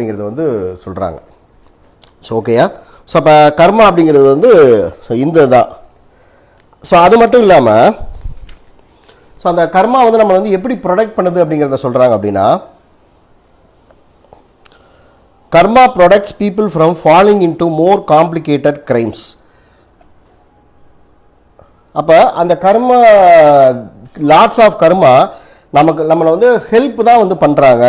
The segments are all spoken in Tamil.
அப்படிங்கிறத வந்து சொல்கிறாங்க ஸோ ஓகேயா ஸோ அப்போ கர்மா அப்படிங்கிறது வந்து ஸோ இந்த தான் ஸோ அது மட்டும் இல்லாமல் ஸோ அந்த கர்மா வந்து நம்ம வந்து எப்படி ப்ரொடக்ட் பண்ணுது அப்படிங்கிறத சொல்கிறாங்க அப்படின்னா karma protects people from falling into more complicated crimes அப்போ அந்த கர்மா லாட்ஸ் ஆஃப் கர்மா நமக்கு நம்மளை வந்து ஹெல்ப் தான் வந்து பண்ணுறாங்க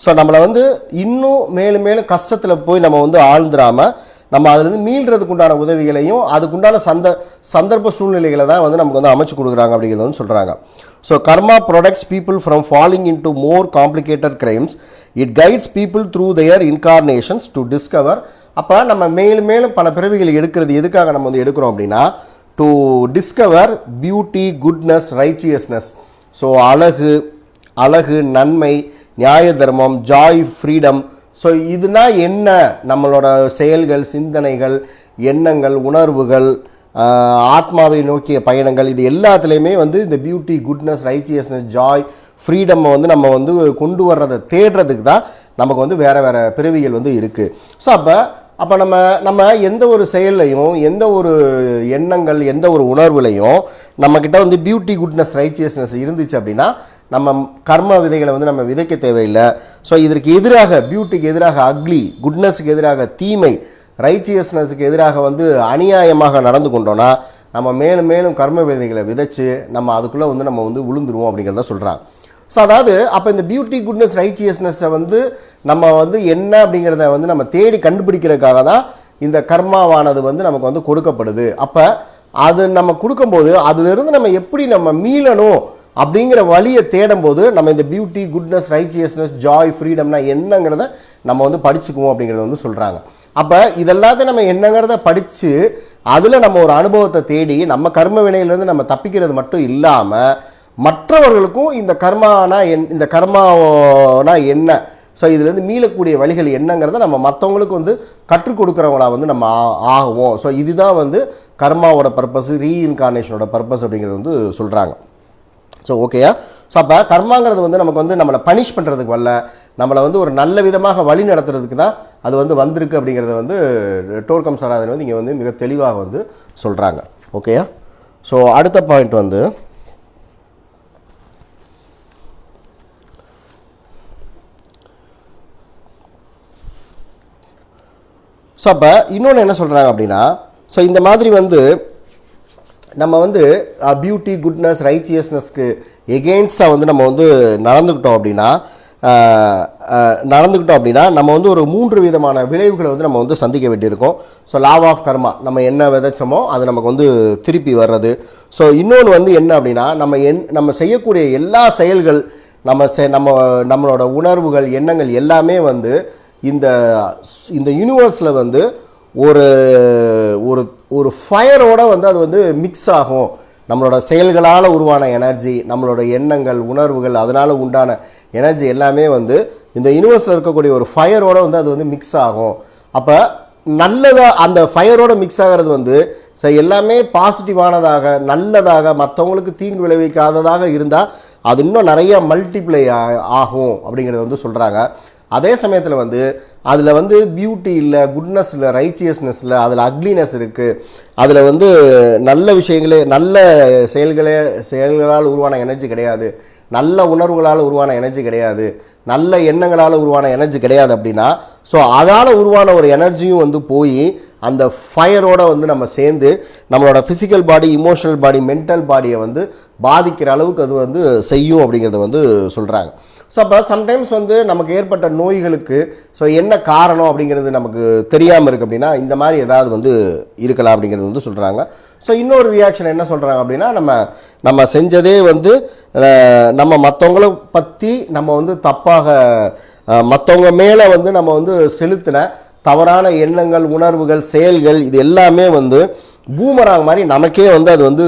ஸோ நம்மளை வந்து இன்னும் மேலும் மேலும் கஷ்டத்தில் போய் நம்ம வந்து ஆழ்ந்துடாமல் நம்ம அதுலேருந்து மீள்றதுக்கு உண்டான உதவிகளையும் அதுக்குண்டான சந்த சந்தர்ப்ப சூழ்நிலைகளை தான் வந்து நமக்கு வந்து அமைச்சு கொடுக்குறாங்க அப்படிங்கிறத வந்து சொல்கிறாங்க so karma protects people from falling into more complicated crimes it guides people through their incarnations to discover அப்போ நம்ம மேலும் மேலும் பல பிறவிகள் எடுக்கிறது எதுக்காக நம்ம வந்து எடுக்கிறோம் அப்படின்னா to discover beauty goodness righteousness so அழகு அழகு நன்மை நியாய தர்மம் ஜாய் ஃப்ரீடம் ஸோ இதுனா என்ன? நம்மளோட செயல்கள் சிந்தனைகள் எண்ணங்கள் உணர்வுகள் ஆத்மாவை நோக்கிய பயணங்கள் இது எல்லாத்துலேயுமே வந்து இந்த beauty goodness righteousness joy freedom வந்து நம்ம வந்து கொண்டு வர்றதை தேடுறதுக்கு தான் நமக்கு வந்து வேறு வேறு பிறவிகள் வந்து இருக்குது ஸோ அப்போ அப்போ நம்ம நம்ம எந்த ஒரு செயல்லையும் எந்த ஒரு எண்ணங்கள் எந்த ஒரு உணர்வுலையும் நம்மக்கிட்ட வந்து பியூட்டி குட்னஸ் ரைச்சியஸ்னஸ் இருந்துச்சு அப்படின்னா நம்ம கர்ம விதைகளை வந்து நம்ம விதைக்க தேவையில்லை. ஸோ இதற்கு எதிராக பியூட்டிக்கு எதிராக அக்லி குட்னஸுக்கு எதிராக தீமை ரைச்சியஸ்னஸுக்கு எதிராக வந்து அநியாயமாக நடந்து கொண்டோன்னா நம்ம மேலும் மேலும் கர்ம விதைகளை விதைச்சு நம்ம அதுக்குள்ளே வந்து நம்ம வந்து விழுந்துருவோம் அப்படிங்கிறத சொல்கிறாங்க ஸோ அதாவது அப்போ இந்த பியூட்டி குட்னஸ் ரைச்சியஸ்னஸை வந்து நம்ம வந்து என்ன அப்படிங்கிறத வந்து நம்ம தேடி கண்டுபிடிக்கிறதுக்காக தான் இந்த கர்மாவானது வந்து நமக்கு வந்து கொடுக்கப்படுது. அப்போ அது நம்ம கொடுக்கும்போது அதிலிருந்து நம்ம எப்படி நம்ம மீளணும் அப்படிங்கிற வழியை தேடும் போது நம்ம இந்த பியூட்டி குட்னஸ் ரைச்சியஸ்னஸ் ஜாய் ஃப்ரீடம்னா என்னங்கிறத நம்ம வந்து படிச்சுக்குவோம் அப்படிங்கிறத வந்து சொல்கிறாங்க அப்போ இதெல்லாத்தையும் நம்ம என்னங்கிறத படித்து அதில் நம்ம ஒரு அனுபவத்தை தேடி நம்ம கர்ம வினையிலேருந்து நம்ம தப்பிக்கிறது மட்டும் இல்லாமல் மற்றவர்களுக்கும் இந்த கர்மானா என் இந்த கர்மானா என்ன? ஸோ இதுலேருந்து மீளக்கூடிய வழிகள் என்னங்கிறத நம்ம மற்றவங்களுக்கு வந்து கற்றுக் கொடுக்குறவங்களா வந்து நம்ம ஆ- ஆகுவோம். ஸோ இதுதான் வந்து கர்மாவோட பர்பஸ் ரீஇன்கார்னேஷனோட பர்பஸ் அப்படிங்கிறது வந்து சொல்கிறாங்க ஸோ ஓகேயா ஸோ அப்போ கர்மாங்கிறது வந்து நமக்கு வந்து நம்மளை பனிஷ் பண்ணுறதுக்கு வரல நம்மளை வந்து ஒரு நல்ல விதமாக வழி நடத்துறதுக்கு தான் அது வந்து வந்திருக்கு அப்படிங்கிறத வந்து டோர்கம் சராதன் வந்து இங்கே வந்து மிக தெளிவாக வந்து சொல்கிறாங்க ஓகேயா ஸோ அடுத்த பாயிண்ட் வந்து ஸோ அப்போ இன்னொன்று என்ன சொல்கிறாங்க அப்படின்னா ஸோ இந்த மாதிரி வந்து நம்ம வந்து பியூட்டி குட்னஸ் ரைச்சியஸ்னஸ்க்கு எகெயின்ஸ்டாக வந்து நம்ம வந்து நடந்துக்கிட்டோம் அப்படின்னா நடந்துக்கிட்டோம் அப்படின்னா நம்ம வந்து ஒரு மூன்று விதமான விளைவுகளை வந்து நம்ம வந்து சந்திக்க வேண்டியிருக்கும். ஸோ லாவ் ஆஃப் கர்மா நம்ம என்ன விதைச்சோமோ அது நமக்கு வந்து திருப்பி வர்றது. ஸோ இன்னொன்று வந்து என்ன அப்படின்னா நம்ம என் நம்ம செய்யக்கூடிய எல்லா செயல்கள் நம்ம செ நம்ம நம்மளோட உணர்வுகள் எண்ணங்கள் எல்லாமே வந்து இந்த இந்த யூனிவர்ஸில் வந்து ஒரு ஒரு ஒரு ஃபயரோட வந்து அது வந்து மிக்ஸ் ஆகும். நம்மளோட செயல்களால் உருவான எனர்ஜி நம்மளோட எண்ணங்கள் உணர்வுகள் அதனால் உண்டான எனர்ஜி எல்லாமே வந்து இந்த யூனிவர்ஸில் இருக்கக்கூடிய ஒரு ஃபயரோட வந்து அது வந்து மிக்ஸ் ஆகும். அப்போ நல்லதாக அந்த ஃபயரோட மிக்ஸ் ஆகிறது வந்து ஸோ எல்லாமே பாசிட்டிவானதாக நல்லதாக மற்றவங்களுக்கு தீங்கு விளைவிக்காததாக இருந்தால் அது இன்னும் நிறைய மல்டிப்ளை ஆகும் அப்படிங்கிறத வந்து சொல்கிறாங்க அதே சமயத்தில் வந்து அதில் வந்து பியூட்டி இல்லை குட்னஸ் இல்லை ரைச்சியஸ்னஸ் இல்லை அதில் அக்லினஸ் இருக்குது அதில் வந்து நல்ல விஷயங்களே நல்ல செயல்களே செயல்களால் உருவான எனர்ஜி கிடையாது. நல்ல உணர்வுகளால் உருவான எனர்ஜி கிடையாது. நல்ல எண்ணங்களால் உருவான எனர்ஜி கிடையாது அப்படின்னா ஸோ அதால் உருவான ஒரு எனர்ஜியும் வந்து போய் அந்த ஃபயரோட வந்து நம்ம சேர்ந்து நம்மளோட physical body emotional body mental பாடியை வந்து பாதிக்கிற அளவுக்கு அது வந்து செய்யும் அப்படிங்கிறத வந்து சொல்கிறாங்க ஸோ அப்போ சம்டைம்ஸ் வந்து நமக்கு ஏற்பட்ட நோய்களுக்கு ஸோ என்ன காரணம் அப்படிங்கிறது நமக்கு தெரியாமல் இருக்குது அப்படின்னா இந்த மாதிரி ஏதாவது வந்து இருக்கலாம் அப்படிங்கிறது வந்து சொல்கிறாங்க ஸோ இன்னொரு ரியாக்ஷன் என்ன சொல்கிறாங்க அப்படின்னா நம்ம நம்ம செஞ்சதே வந்து நம்ம மற்றவங்கள பற்றி நம்ம வந்து தப்பாக மற்றவங்க மேலே வந்து நம்ம வந்து செலுத்தின தவறான எண்ணங்கள் உணர்வுகள் செயல்கள் இது எல்லாமே வந்து பூமராங் மாதிரி நமக்கே வந்து அது வந்து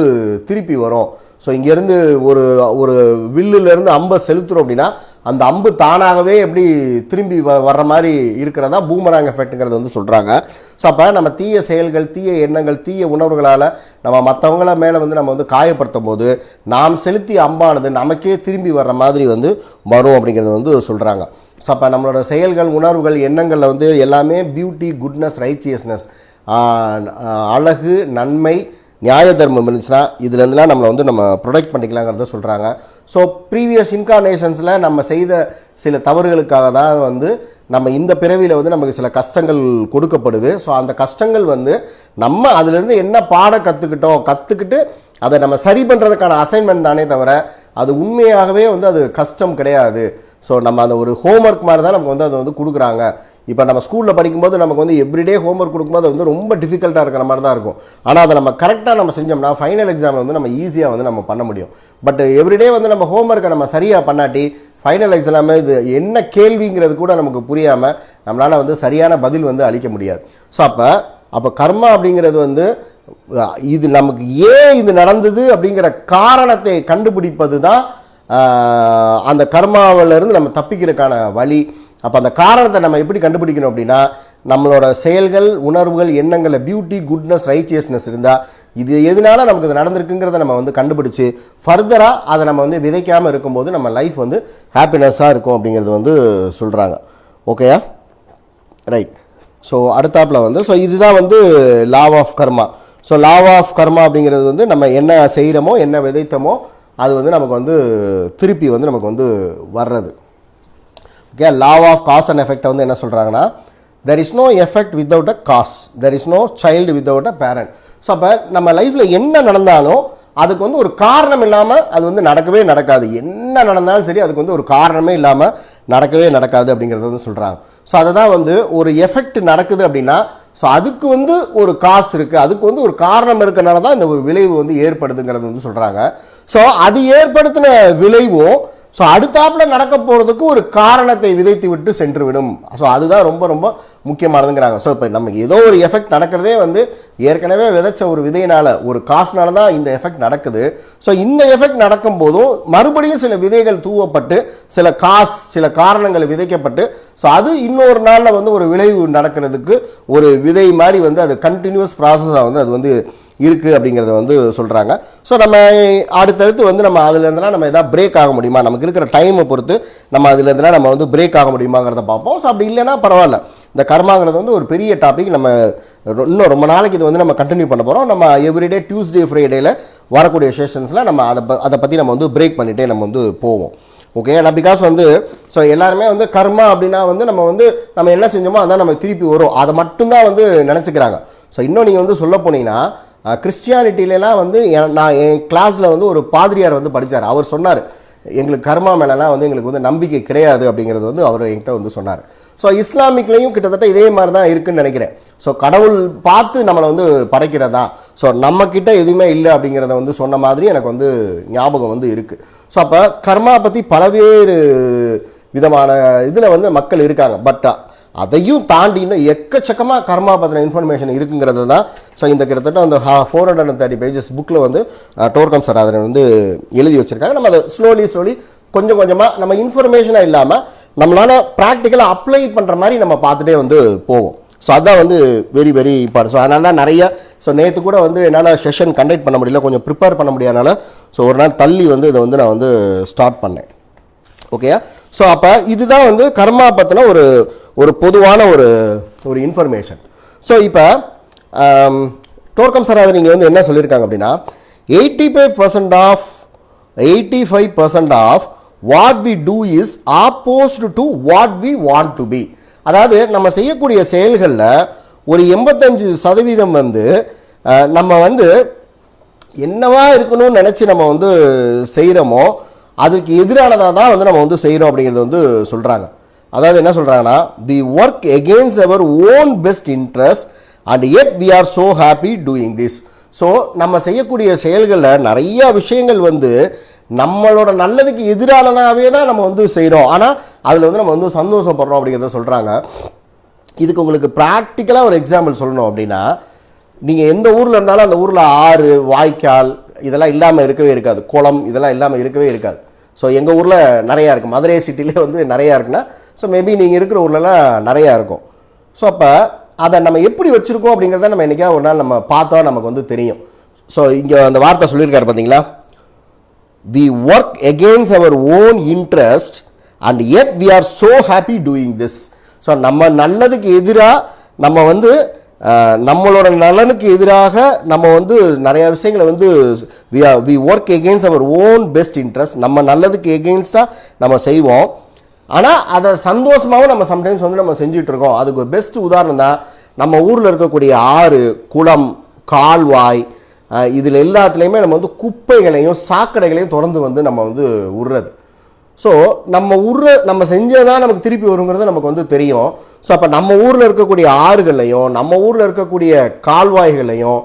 திருப்பி வரும். ஸோ இங்கேருந்து ஒரு ஒரு வில்லுலேருந்து அம்பை செலுத்துகிறோம் அப்படின்னா அந்த அம்பு தானாகவே எப்படி திரும்பி வ வர்ற மாதிரி இருக்கிறதா பூமராங் எஃபெக்ட்டுங்கிறது வந்து சொல்கிறாங்க ஸோ அப்போ நம்ம தீய செயல்கள் தீய எண்ணங்கள் தீய உணர்வுகளால் நம்ம மற்றவங்கள மேலே வந்து நம்ம வந்து காயப்படுத்தும் போது நாம் செலுத்திய அம்பானது நமக்கே திரும்பி வர்ற மாதிரி வந்து வரும் அப்படிங்கிறது வந்து சொல்கிறாங்க ஸோ அப்போ நம்மளோட செயல்கள் உணர்வுகள் எண்ணங்களில் வந்து எல்லாமே பியூட்டி குட்னஸ் ரைச்சியஸ்னஸ் அழகு நன்மை நியாய தர்மம் இருந்துச்சுன்னா இதுலேருந்துலாம் நம்மளை வந்து நம்ம ப்ரொடெக்ட் பண்ணிக்கலாங்கிறத சொல்கிறாங்க ஸோ ப்ரீவியஸ் இன்கார்னேஷன்ஸில் நம்ம செய்த சில தவறுகளுக்காக தான் வந்து நம்ம இந்த பிறவியில் வந்து நமக்கு சில கஷ்டங்கள் கொடுக்கப்படுது. ஸோ அந்த கஷ்டங்கள் வந்து நம்ம அதுலேருந்து என்ன பாடம் கற்றுக்கிட்டோம் கற்றுக்கிட்டு அதை நம்ம சரி பண்ணுறதுக்கான அசைன்மெண்ட் தானே தவிர அது உண்மையாகவே வந்து அது கஷ்டம் கிடையாது. ஸோ நம்ம அந்த ஒரு ஹோம்ஒர்க் மாதிரி தான் நமக்கு வந்து அதை வந்து கொடுக்குறாங்க. இப்போ நம்ம ஸ்கூலில் படிக்கும்போது நமக்கு வந்து எவ்ரிடே ஹோம்ஒர்க் கொடுக்கும்போது அது வந்து ரொம்ப டிஃபிகல்ட்டாக இருக்கிற மாதிரி தான் இருக்கும். ஆனால் அதை நம்ம கரெக்டாக நம்ம செஞ்சோம்னா ஃபைனல் எக்ஸாம் வந்து நம்ம ஈஸியாக வந்து நம்ம பண்ண முடியும். பட் எவ்ரிடே வந்து நம்ம ஹோம்ஒர்க்கை நம்ம சரியாக பண்ணாட்டி ஃபைனல் எக்ஸாம் இது என்ன கேள்விங்கிறது கூட நமக்கு புரியாமல் நம்மளால் வந்து சரியான பதில் வந்து அளிக்க முடியாது. ஸோ அப்போ அப்போ கர்மா அப்படிங்கிறது வந்து இது நமக்கு ஏன் இது நடந்தது அப்படிங்கிற காரணத்தை கண்டுபிடிப்பது தான் அந்த கர்மாவிலிருந்து நம்ம தப்பிக்கிறதுக்கான வழி. அப்போ அந்த காரணத்தை நம்ம எப்படி கண்டுபிடிக்கணும் அப்படின்னா நம்மளோட செயல்கள் உணர்வுகள் எண்ணங்களில் பியூட்டி குட்னஸ் ரைச்சியஸ்னஸ் இருந்தால் இது எதனால நமக்கு இது நடந்திருக்குங்கிறத நம்ம வந்து கண்டுபிடிச்சி ஃபர்தராக அதை நம்ம வந்து விதைக்காமல் இருக்கும்போது நம்ம லைஃப் வந்து ஹாப்பினஸ்ஸாக இருக்கும் அப்படிங்கிறது வந்து சொல்கிறாங்க ஓகேயா ரைட் ஸோ அடுத்தாப்புல வந்து ஸோ இதுதான் வந்து law of karma so law of karma அப்படிங்கிறது வந்து நம்ம என்ன செய்கிறோமோ என்ன விதைத்தோமோ அது வந்து நமக்கு வந்து திருப்பி வந்து நமக்கு வந்து வர்றது. Okay law of cause and எஃபெக்டை வந்து என்ன சொல்கிறாங்கன்னா there is no effect without a cause there is no child without a parent so அப்போ நம்ம லைஃப்பில் என்ன நடந்தாலும் அதுக்கு வந்து ஒரு காரணம் இல்லாமல் அது வந்து நடக்கவே நடக்காது. என்ன நடந்தாலும் சரி அதுக்கு வந்து ஒரு காரணமே இல்லாமல் நடக்கவே நடக்காது அப்படிங்கிறத வந்து சொல்கிறாங்க ஸோ அதை தான் வந்து ஒரு எஃபெக்ட் நடக்குது அப்படின்னா ஸோ அதுக்கு வந்து ஒரு காசு இருக்குது அதுக்கு வந்து ஒரு காரணம் இருக்கிறனால தான் இந்த விளைவு வந்து ஏற்படுதுங்கிறது வந்து சொல்கிறாங்க ஸோ அது ஏற்படுத்தின விளைவும் ஸோ அடுத்தாப்புல நடக்க போகிறதுக்கு ஒரு காரணத்தை விதைத்து விட்டு சென்று விடும் ஸோ அதுதான் ரொம்ப ரொம்ப முக்கியமானதுங்கிறாங்க. ஸோ இப்போ நமக்கு ஏதோ ஒரு எஃபெக்ட் நடக்கிறதே வந்து ஏற்கனவே விதைச்ச ஒரு விதையினால் ஒரு காசுனால தான் இந்த எஃபெக்ட் நடக்குது. ஸோ இந்த எஃபெக்ட் நடக்கும் போதும் மறுபடியும் சில விதைகள் தூவப்பட்டு சில காசு சில காரணங்கள் விதைக்கப்பட்டு ஸோ அது இன்னொரு நாளில் வந்து ஒரு விளைவு நடக்கிறதுக்கு ஒரு விதை மாதிரி வந்து அது கண்டினியூஸ் ப்ராசஸாக வந்து அது வந்து இருக்குது அப்படிங்கிறத வந்து சொல்கிறாங்க ஸோ நம்ம அடுத்தடுத்து வந்து நம்ம அதுலேருந்துலாம் நம்ம எதாவது பிரேக் ஆக முடியுமா? நமக்கு இருக்கிற டைமை பொறுத்து நம்ம அதுலேருந்துலாம் நம்ம வந்து பிரேக் ஆக முடியுமாங்கிறத பார்ப்போம். ஸோ அப்படி இல்லைன்னா பரவாயில்ல. இந்த கர்மாங்கிறது வந்து ஒரு பெரிய டாபிக் நம்ம இன்னும் ரொம்ப நாளைக்கு இது வந்து நம்ம கண்டினியூ பண்ண போகிறோம் நம்ம எவ்ரிடே டியூஸ்டே ஃப்ரைடேயில் வரக்கூடிய செஷன்ஸில் நம்ம அதை அதை பற்றி நம்ம வந்து பிரேக் பண்ணிகிட்டே நம்ம வந்து போவோம். ஓகே ஏன்னா பிகாஸ் வந்து ஸோ எல்லாருமே வந்து கர்மா அப்படின்னா வந்து நம்ம வந்து நம்ம என்ன செஞ்சோமோ அதான் நம்ம திருப்பி வரும். அதை மட்டும்தான் வந்து நினச்சிக்கிறாங்க. ஸோ இன்னும் நீங்கள் வந்து சொல்ல போனீங்கன்னா கிறிஸ்டியானிட்டிலலாம் வந்து என்- நான் என் கிளாஸில் வந்து ஒரு பாதிரியார் வந்து படித்தார் அவர் சொன்னார் எங்களுக்கு கர்மா மேலெலாம் வந்து எங்களுக்கு வந்து நம்பிக்கை கிடையாது அப்படிங்கிறது வந்து அவர் என்கிட்ட வந்து சொன்னார். ஸோ இஸ்லாமிக்லேயும் கிட்டத்தட்ட இதே மாதிரி தான் இருக்குன்னு நினைக்கிறேன். ஸோ கடவுள் பார்த்து நம்மளை வந்து படைக்கிறதா? ஸோ நம்மக்கிட்ட எதுவுமே இல்லை அப்படிங்கிறத வந்து சொன்ன மாதிரி எனக்கு வந்து ஞாபகம் வந்து இருக்குது ஸோ அப்போ கர்மா பற்றி பலவேறு விதமான இதில் வந்து மக்கள் இருக்காங்க. பட் அதையும் தாண்டி இன்னும் எக்கச்சக்கமாக கர்மா பற்றின இன்ஃபர்மேஷன் இருக்குங்கிறது தான். ஸோ இந்த கிட்டத்தட்ட அந்த four hundred and thirty pages புக்கில் வந்து டோர்கம் சார் அதை வந்து எழுதி வச்சுருக்காங்க. நம்ம அதை ஸ்லோலி ஸ்லோலி கொஞ்சம் கொஞ்சமாக நம்ம இன்ஃபர்மேஷனாக இல்லாமல் நம்மளால் ப்ராக்டிக்கலாக அப்ளை பண்ணுற மாதிரி நம்ம பார்த்துட்டே வந்து போவோம். ஸோ அதான் வந்து வெரி வெரி இம்பார்ட்டன் ஸோ அதனால தான் நிறைய ஸோ நேற்று கூட வந்து என்னால் செஷன் கண்டக்ட் பண்ண முடியல கொஞ்சம் ப்ரிப்பேர் பண்ண முடியாதனால ஸோ ஒரு நாள் தள்ளி வந்து இதை வந்து நான் வந்து ஸ்டார்ட் பண்ணேன். ஓகேயா ஸோ அப்போ இதுதான் வந்து கர்மா பற்றின ஒரு ஒரு பொதுவான ஒரு ஒரு இன்ஃபர்மேஷன் ஸோ இப்போ டோர்க்கம் சார் அதை நீங்கள் வந்து என்ன சொல்லியிருக்காங்க அப்படின்னா eighty five percent of eighty five percent of what we do is opposed to what we want to be அதாவது நம்ம செய்யக்கூடிய செயல்களில் ஒரு எண்பத்தஞ்சு சதவீதம் வந்து நம்ம வந்து என்னவா இருக்கணும்னு நினச்சி நம்ம வந்து செய்கிறோமோ அதுக்கு எதிரானதாக தான் வந்து நம்ம வந்து செய்கிறோம் அப்படிங்கிறது வந்து சொல்கிறாங்க அதாவது என்ன சொல்கிறாங்கன்னா we work against our own best interest and yet we are so happy doing this so நம்ம செய்யக்கூடிய செயல்களில் நிறையா விஷயங்கள் வந்து நம்மளோட நல்லதுக்கு எதிரானதாகவே தான் நம்ம வந்து செய்கிறோம் ஆனால் அதில் வந்து நம்ம வந்து சந்தோஷப்படுறோம் அப்படிங்கிறத சொல்கிறாங்க இதுக்கு உங்களுக்கு ப்ராக்டிக்கலாக ஒரு எக்ஸாம்பிள் சொல்லணும் அப்படின்னா நீங்கள் எந்த ஊரில் இருந்தாலும் அந்த ஊரில் ஆறு வாய்க்கால் இதெல்லாம் இல்லாமல் இருக்கவே இருக்காது. குளம் இதெல்லாம் இல்லாமல் இருக்கவே இருக்காது. ஸோ எங்கள் ஊரில் நிறையா இருக்குது மதுரை சிட்டிலே வந்து நிறையா இருக்குன்னா ஸோ மேபி நீங்கள் இருக்கிற ஊர்லலாம் நிறையா இருக்கும். ஸோ அப்போ அதை நம்ம எப்படி வச்சுருக்கோம் அப்படிங்கிறத நம்ம என்றைக்கா ஒரு நாள் நம்ம பார்த்தோம் நமக்கு வந்து தெரியும். ஸோ இங்கே அந்த வார்த்தை சொல்லியிருக்காரு பார்த்தீங்களா we work against our own interest and yet we are so happy doing this so நம்ம நல்லதுக்கு எதிராக நம்ம வந்து நம்மளோட நலனுக்கு எதிராக நம்ம வந்து நிறைய விஷயங்களை வந்து we are we work against our own best interest நம்ம நல்லதுக்கு எகெயின்ஸ்டாக நம்ம செய்வோம். ஆனால் அதை சந்தோஷமாகவும் நம்ம சம்டைம்ஸ் வந்து நம்ம செஞ்சுட்டு அதுக்கு ஒரு பெஸ்ட் உதாரணம் தான் நம்ம ஊரில் இருக்கக்கூடிய ஆறு குளம் கால்வாய் இதில் எல்லாத்துலேயுமே நம்ம வந்து குப்பைகளையும் சாக்கடைகளையும் தொடர்ந்து வந்து நம்ம வந்து விடுறது ஸோ நம்ம ஊர் நம்ம செஞ்சதான் நமக்கு திருப்பி வருங்கிறது நமக்கு வந்து தெரியும். ஸோ அப்போ நம்ம ஊரில் இருக்கக்கூடிய ஆறுகளையும் நம்ம ஊரில் இருக்கக்கூடிய கால்வாய்களையும்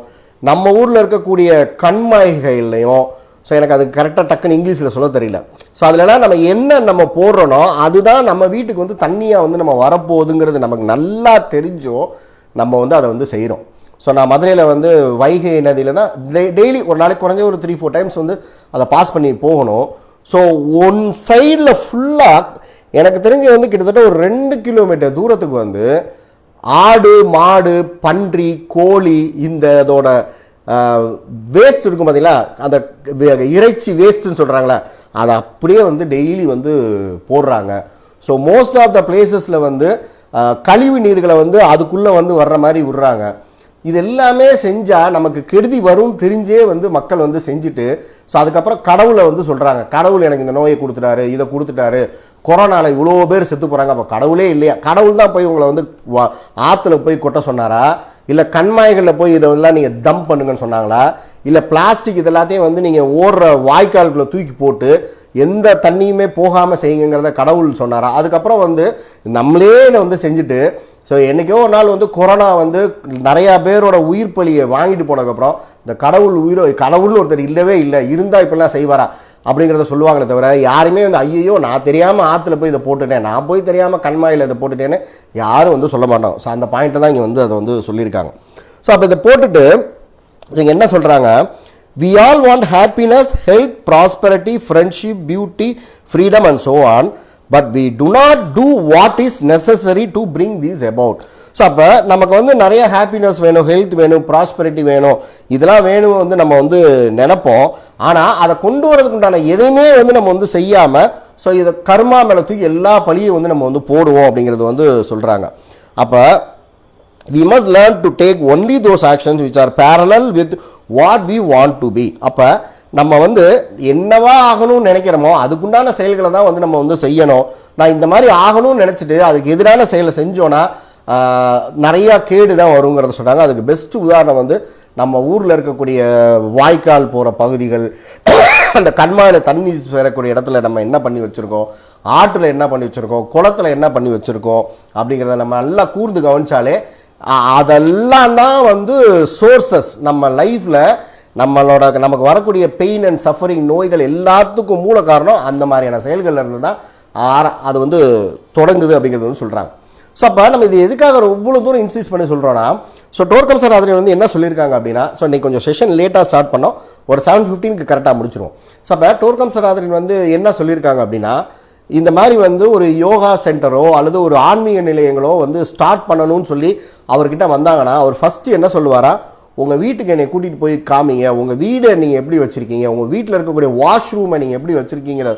நம்ம ஊரில் இருக்கக்கூடிய கண்மாய்களையும் ஸோ எனக்கு அது கரெக்டாக டக்குன்னு இங்கிலீஷில் சொல்ல தெரியல. ஸோ அதுலலாம் நம்ம என்ன நம்ம போடுறோனோ அதுதான் நம்ம வீட்டுக்கு வந்து தண்ணியாக வந்து நம்ம வரப்போகுதுங்கிறது நமக்கு நல்லா தெரிஞ்சும் நம்ம வந்து அதை வந்து செய்கிறோம் ஸோ நான் மதுரையில் வந்து வைகை நதியில் தான் டெய்லி ஒரு நாளைக்கு குறைஞ்ச ஒரு த்ரீ ஃபோர் டைம்ஸ் வந்து அதை பாஸ் பண்ணி போகணும். ஸோ ஒன் சைடில் ஃபுல்லாக எனக்கு தெரிஞ்சு வந்து கிட்டத்தட்ட ஒரு ரெண்டு கிலோமீட்டர் தூரத்துக்கு வந்து ஆடு மாடு பன்றி கோழி இந்த இதோட வேஸ்ட் இருக்கும் பார்த்தீங்களா அந்த இறைச்சி வேஸ்ட்டுன்னு சொல்கிறாங்களே அதை அப்படியே வந்து டெய்லி வந்து போடுறாங்க. ஸோ மோஸ்ட் ஆஃப் த பிளேசஸில் வந்து கழிவு நீர்களை வந்து அதுக்குள்ளே வந்து வர்ற மாதிரி விடுறாங்க. இது எல்லாமே செஞ்சால் நமக்கு கெடுதி வரும் தெரிஞ்சே வந்து மக்கள் வந்து செஞ்சுட்டு ஸோ அதுக்கப்புறம் கடவுளை வந்து சொல்கிறாங்க கடவுள் எனக்கு இந்த நோயை கொடுத்துட்டாரு இதை கொடுத்துட்டாரு. கொரோனாவில் இவ்வளோ பேர் செத்து போகிறாங்க அப்போ கடவுளே இல்லையா? கடவுள் தான் போய் உங்களை வந்து வா- போய் கொட்ட சொன்னாரா? இல்லை கண்மாய்களில் போய் இதெல்லாம் நீங்கள் தம் பண்ணுங்கன்னு சொன்னாங்களா? இல்லை பிளாஸ்டிக் இது எல்லாத்தையும் வந்து நீங்கள் ஓடுற வாய்க்கால்குள்ளே தூக்கி போட்டு எந்த தண்ணியுமே போகாமல் செய்யுங்கிறத கடவுள் சொன்னாரா? அதுக்கப்புறம் வந்து நம்மளே இதை வந்து செஞ்சுட்டு ஸோ என்றைக்கோ ஒரு நாள் வந்து கொரோனா வந்து நிறையா பேரோட உயிர் பலியை வாங்கிட்டு போனதுக்கப்புறம் இந்த கடவுள் உயிரோ கடவுள்னு ஒருத்தர் இல்லவே இல்லை இருந்தால் இப்படிலாம் செய்வாரா? அப்படிங்கிறத சொல்லுவாங்களே தவிர யாருமே வந்து ஐயோ நான் தெரியாமல் ஆற்றுல போய் இதை போட்டுட்டேன் நான் போய் தெரியாமல் கண்மாயில் இதை போட்டுட்டேன்னு யாரும் வந்து சொல்ல மாட்டோம். ஸோ அந்த பாயிண்ட்டை தான் இங்கே வந்து அதை வந்து சொல்லியிருக்காங்க. ஸோ அப்போ இதை போட்டுட்டு இங்கே என்ன சொல்கிறாங்க we all want happiness health prosperity friendship beauty freedom and so on but we do not do what is necessary to bring these about so அப்போ நமக்கு வந்து நிறைய ஹாப்பினஸ் வேணும் ஹெல்த் வேணும் ப்ராஸ்பெரிட்டி வேணும். இதெல்லாம் வேணும் வந்து நம்ம வந்து நினைப்போம். ஆனால் அதை கொண்டு வரதுக்கு உண்டான எதையுமே வந்து நம்ம வந்து செய்யாமல் ஸோ இதை கர்மா மேலே தூக்கி எல்லா பழியும் வந்து நம்ம வந்து போடுவோம் அப்படிங்கிறது வந்து சொல்கிறாங்க அப்போ we must learn to take only those actions which are parallel with what we want to be அப்போ நம்ம வந்து என்னவா ஆகணும்னு நினைக்கிறோமோ அதுக்குண்டான செயல்களை தான் வந்து நம்ம வந்து செய்யணும். நான் இந்த மாதிரி ஆகணும்னு நினச்சிட்டு அதுக்கு எதிரான செயலை செஞ்சோன்னா நிறையா கேடு தான் வருங்கிறத சொல்கிறாங்க அதுக்கு பெஸ்ட் உதாரணம் வந்து நம்ம ஊரில் இருக்கக்கூடிய வாய்க்கால் போகிற பகுதிகள் அந்த கண்மாயில் தண்ணி சேரக்கூடிய இடத்துல நம்ம என்ன பண்ணி வச்சுருக்கோம்? ஆற்றில் என்ன பண்ணி வச்சுருக்கோம்? குளத்துல என்ன பண்ணி வச்சுருக்கோம்? அப்படிங்கிறத நம்ம நல்லா கூர்ந்து கவனிச்சாலே அதெல்லாம் தான் வந்து சோர்சஸ் நம்ம லைஃப்பில் நம்மளோட நமக்கு வரக்கூடிய பெயின் அண்ட் சஃபரிங் நோய்கள் எல்லாத்துக்கும் மூல காரணம் அந்த மாதிரியான செயல்கள்ல இருந்து தான் ஆர- அது வந்து தொடங்குது அப்படிங்கிறது வந்து சொல்கிறாங்க ஸோ அப்போ நம்ம இது எதுக்காக இவ்வளோ தூரம் இன்சீஸ் பண்ணி சொல்கிறோன்னா ஸோ டோர்கம் சார் அதில் வந்து என்ன சொல்லியிருக்காங்க அப்படின்னா ஸோ இன்றைக்கி கொஞ்சம் செஷன் லேட்டாக ஸ்டார்ட் பண்ணோம். ஒரு செவன் ஃபிஃப்டீனுக்கு கரெக்டாக முடிச்சிருவோம். ஸோ அப்போ டோர்கம் சார் அதில் வந்து என்ன சொல்லியிருக்காங்க அப்படின்னா இந்த மாதிரி வந்து ஒரு யோகா சென்டரோ அல்லது ஒரு ஆன்மீக நிலையங்களோ வந்து ஸ்டார்ட் பண்ணணும்னு சொல்லி அவர்கிட்ட வந்தாங்கன்னா அவர் ஃபஸ்ட்டு என்ன சொல்லுவாரா உங்கள் வீட்டுக்கு என்னை கூட்டிகிட்டு போய் காமிங்க. உங்கள் வீடை நீங்கள் எப்படி வச்சுருக்கீங்க? உங்கள் வீட்டில் இருக்கக்கூடிய வாஷ்ரூமை நீங்கள் எப்படி வச்சுருக்கீங்கிற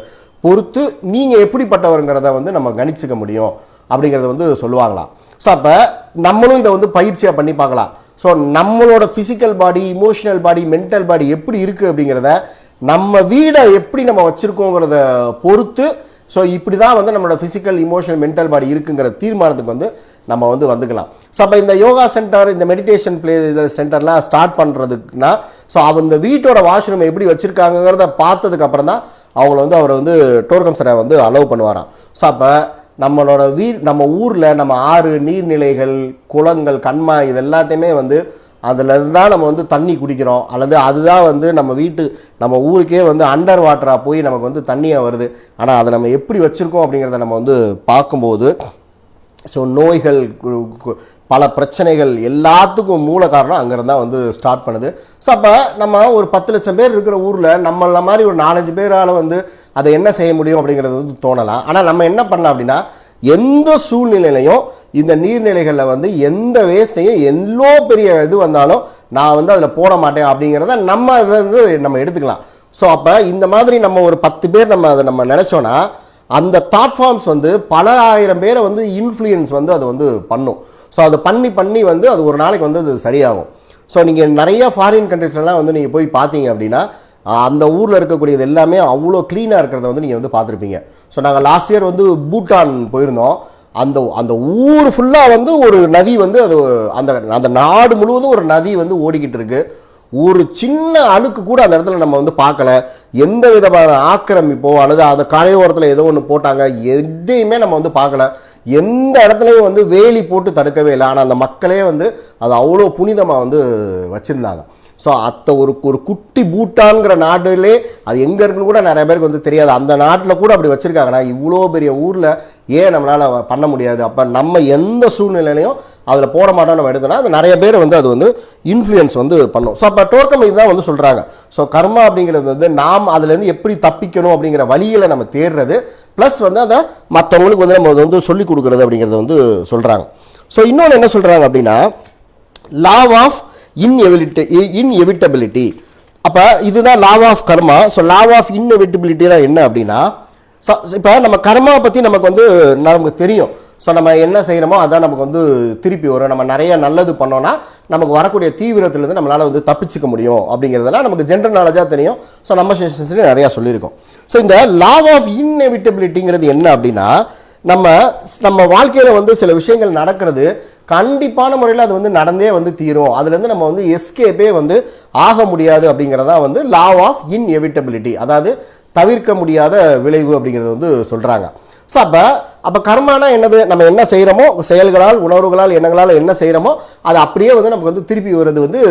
பொறுத்து நீங்கள் எப்படிப்பட்டவருங்கிறத வந்து நம்ம கணிச்சிக்க முடியும். அப்படிங்கிறத வந்து சொல்லுவாங்களாம். ஸோ அப்போ நம்மளும் இதை வந்து பயிற்சியாக பண்ணி பார்க்கலாம். ஸோ நம்மளோட physical body emotional body mental body எப்படி இருக்குது அப்படிங்கிறத நம்ம வீடை எப்படி நம்ம வச்சுருக்கோங்கிறத பொறுத்து ஸோ இப்படி தான் வந்து நம்மளோட ஃபிசிக்கல் இமோஷனல் மென்டல் பாடி இருக்குங்கிற தீர்மானத்துக்கு வந்து நம்ம வந்து வந்துக்கலாம். ஸோ அப்போ இந்த யோகா சென்டர் இந்த மெடிடேஷன் பிளே இதில் சென்டர்லாம் ஸ்டார்ட் பண்ணுறதுக்குனா ஸோ அவங்க வீட்டோட வாஷ்ரூம் எப்படி வச்சுருக்காங்கிறத பார்த்ததுக்கப்புறம் தான் அவங்கள வந்து அவர் வந்து டோர்கம் சரை வந்து அலோவ் பண்ணுவாராம். ஸோ அப்போ நம்மளோட வீ நம்ம ஊரில் நம்ம ஆறு நீர்நிலைகள் குளங்கள் கண்மா இது எல்லாத்தையுமே வந்து அதில் தான் நம்ம வந்து தண்ணி குடிக்கிறோம். அல்லது அதுதான் வந்து நம்ம வீட்டு நம்ம ஊருக்கே வந்து அண்டர் வாட்டராக போய் நமக்கு வந்து தண்ணியாக வருது. ஆனால் அதை நம்ம எப்படி வச்சுருக்கோம் அப்படிங்கிறத நம்ம வந்து பார்க்கும்போது ஸோ நோய்கள் பல பிரச்சனைகள் எல்லாத்துக்கும் மூல காரணம் அங்கேருந்து தான் வந்து ஸ்டார்ட் பண்ணுது. ஸோ அப்போ நம்ம ஒரு பத்து லட்சம் பேர் இருக்கிற ஊரில் நம்மள மாதிரி ஒரு நாலஞ்சு பேரால் வந்து அதை என்ன செய்ய முடியும் அப்படிங்கிறது வந்து தோணலாம். ஆனால் நம்ம என்ன பண்ணலாம் அப்படின்னா எந்த சூழ்நிலையிலையும் இந்த நீர்நிலைகளில் வந்து எந்த வேஸ்ட்டையும் எவ்வளோ பெரிய இது வந்தாலும் நான் வந்து அதில் போட மாட்டேன் அப்படிங்கிறத நம்ம அதை வந்து நம்ம எடுத்துக்கலாம். ஸோ அப்போ இந்த மாதிரி நம்ம ஒரு பத்து பேர் நம்ம அதை நம்ம நினச்சோன்னா அந்த தாட் ஃபார்ம்ஸ் வந்து பல ஆயிரம் பேரை வந்து இன்ஃப்ளூயன்ஸ் வந்து அது வந்து பண்ணும். ஸோ அது பண்ணி பண்ணி வந்து அது ஒரு நாளைக்கு வந்து அது சரியாகும். ஸோ நீங்கள் நிறைய ஃபாரின் கண்ட்ரீஸ்லாம் வந்து நீங்கள் போய் பார்த்தீங்க அப்படின்னா அந்த ஊரில் இருக்கக்கூடியது எல்லாமே அவ்வளோ க்ளீனாக இருக்கிறத வந்து நீங்கள் வந்து பார்த்துருப்பீங்க. ஸோ நாங்கள் லாஸ்ட் இயர் வந்து பூட்டான் போயிருந்தோம். அந்த அந்த ஊர் ஃபுல்லாக வந்து ஒரு நதி வந்து அது அந்த அந்த நாடு முழுவதும் ஒரு நதி வந்து ஓடிக்கிட்டு இருக்கு. ஒரு சின்ன அழுக்கு கூட அந்த இடத்துல நம்ம வந்து பார்க்கல. எந்த விதமான ஆக்கிரமிப்போ அல்லது அந்த கரையோரத்தில் ஏதோ ஒன்று போட்டாங்க எதையுமே நம்ம வந்து பார்க்கல. எந்த இடத்துலையும் வந்து வேலி போட்டு தடுக்கவே இல்லை. ஆனால் அந்த மக்களே வந்து அது அவ்வளோ புனிதமாக வந்து வச்சுருந்தாங்க. ஸோ அத்த ஒரு ஒரு குட்டி பூட்டான்ங்கிற நாடுலே அது எங்கே இருக்குன்னு கூட நிறைய பேருக்கு வந்து தெரியாது. அந்த நாட்டில் கூட அப்படி வச்சுருக்காங்கன்னா இவ்வளோ பெரிய ஊரில் ஏன் நம்மளால் பண்ண முடியாது? அப்போ நம்ம எந்த சூழ்நிலையிலையும் அதில் போட மாட்டோம் நம்ம எடுத்தோம்னா அது நிறைய பேர் வந்து அது வந்து இன்ஃப்ளூயன்ஸ் வந்து பண்ணும். ஸோ அப்போ டோர்க்கம் இதுதான் வந்து சொல்கிறாங்க ஸோ கர்மா அப்படிங்கிறது வந்து நாம் அதுலேருந்து எப்படி தப்பிக்கணும் அப்படிங்கிற வழிகளை நம்ம தேடுறது ப்ளஸ் வந்து அதை மற்றவங்களுக்கு வந்து நம்ம வந்து சொல்லிக் கொடுக்குறது அப்படிங்கிறத வந்து சொல்கிறாங்க ஸோ இன்னொன்று என்ன சொல்கிறாங்க அப்படின்னா லாவ் ஆஃப் இன்எவிலிட்டி இன்எவிட்டபிலிட்டி அப்போ இதுதான் law of karma so law of இன்எவிட்டபிலிட்டினா என்ன அப்படின்னா இப்போ நம்ம கர்மா பற்றி நமக்கு வந்து நமக்கு தெரியும். ஸோ நம்ம என்ன செய்கிறோமோ அதான் நமக்கு வந்து திருப்பி வரும். நம்ம நிறைய நல்லது பண்ணோன்னா நமக்கு வரக்கூடிய தீவிரத்துலேருந்து நம்மளால் வந்து தப்பிச்சுக்க முடியும் அப்படிங்கிறதெல்லாம் நமக்கு ஜென்ரல் நாலேஜாக தெரியும். ஸோ நம்ம செஷன்ஸ்லேயும் நிறையா சொல்லியிருக்கோம். ஸோ இந்த லாவ் ஆஃப் இன்எவிட்டபிலிட்டிங்கிறது என்ன அப்படின்னா நம்ம நம்ம வாழ்க்கையில் வந்து சில விஷயங்கள் நடக்கிறது கண்டிப்பான முறையில் அது வந்து நடந்தே வந்து தீரும். அதுலேருந்து நம்ம வந்து எஸ்கேப்பே வந்து ஆக முடியாது அப்படிங்கிறதா வந்து லா ஆஃப் இன்எவிட்டபிலிட்டி அதாவது தவிர்க்க முடியாத விளைவு அப்படிங்கிறது வந்து சொல்கிறாங்க ஸோ அப்போ அப்போ கர்மானா என்னது? நம்ம என்ன செய்கிறோமோ செயல்களால் உணர்வுகளால் எண்ணங்களால் என்ன செய்கிறோமோ அது அப்படியே வந்து நமக்கு வந்து திருப்பி வருது வந்து